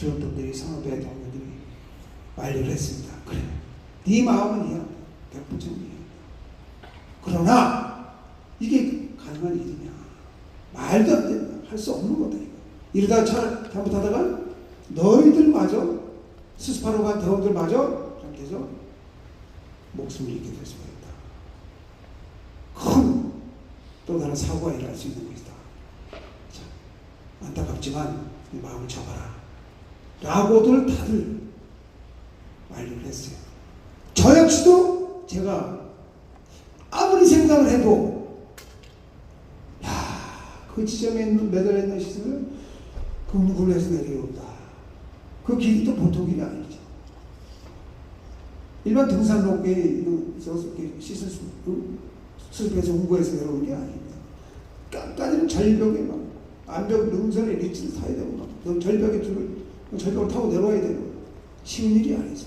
지원분들이 성업의 동료들이 만류를 했습니다. 그래, 네 마음은 이해, 백부정 이해. 그러나 이게 가능한 일이냐? 말도 안 된다. 할 수 없는 거다 이거. 이러다가 차 잘못하다가 너희들마저 수습하러 간 대원들마저 잘못해서 목숨을 잃게 될 수가 있다. 큰 또 다른 사고가 일어날 수 있는 것이다. 자, 안타깝지만 네 마음을 접어라. 라고들 다들 만류를 했어요. 저 역시도 제가 아무리 생각을 해도 야, 그 지점에 있는 매달려 있는 시설을 금굴에서 내려온다. 그 길이 또 보통 길이 아니죠. 일반 등산로에 이렇게 시설 수, 수습해서 운구해서 내려오는 게 아닙니다. 깐깐이 절벽에 막 암벽 능선에 리치를 타야 되고 막너 절벽에 줄을 절벽을 타고 내려와야 되고 쉬운 일이 아니죠.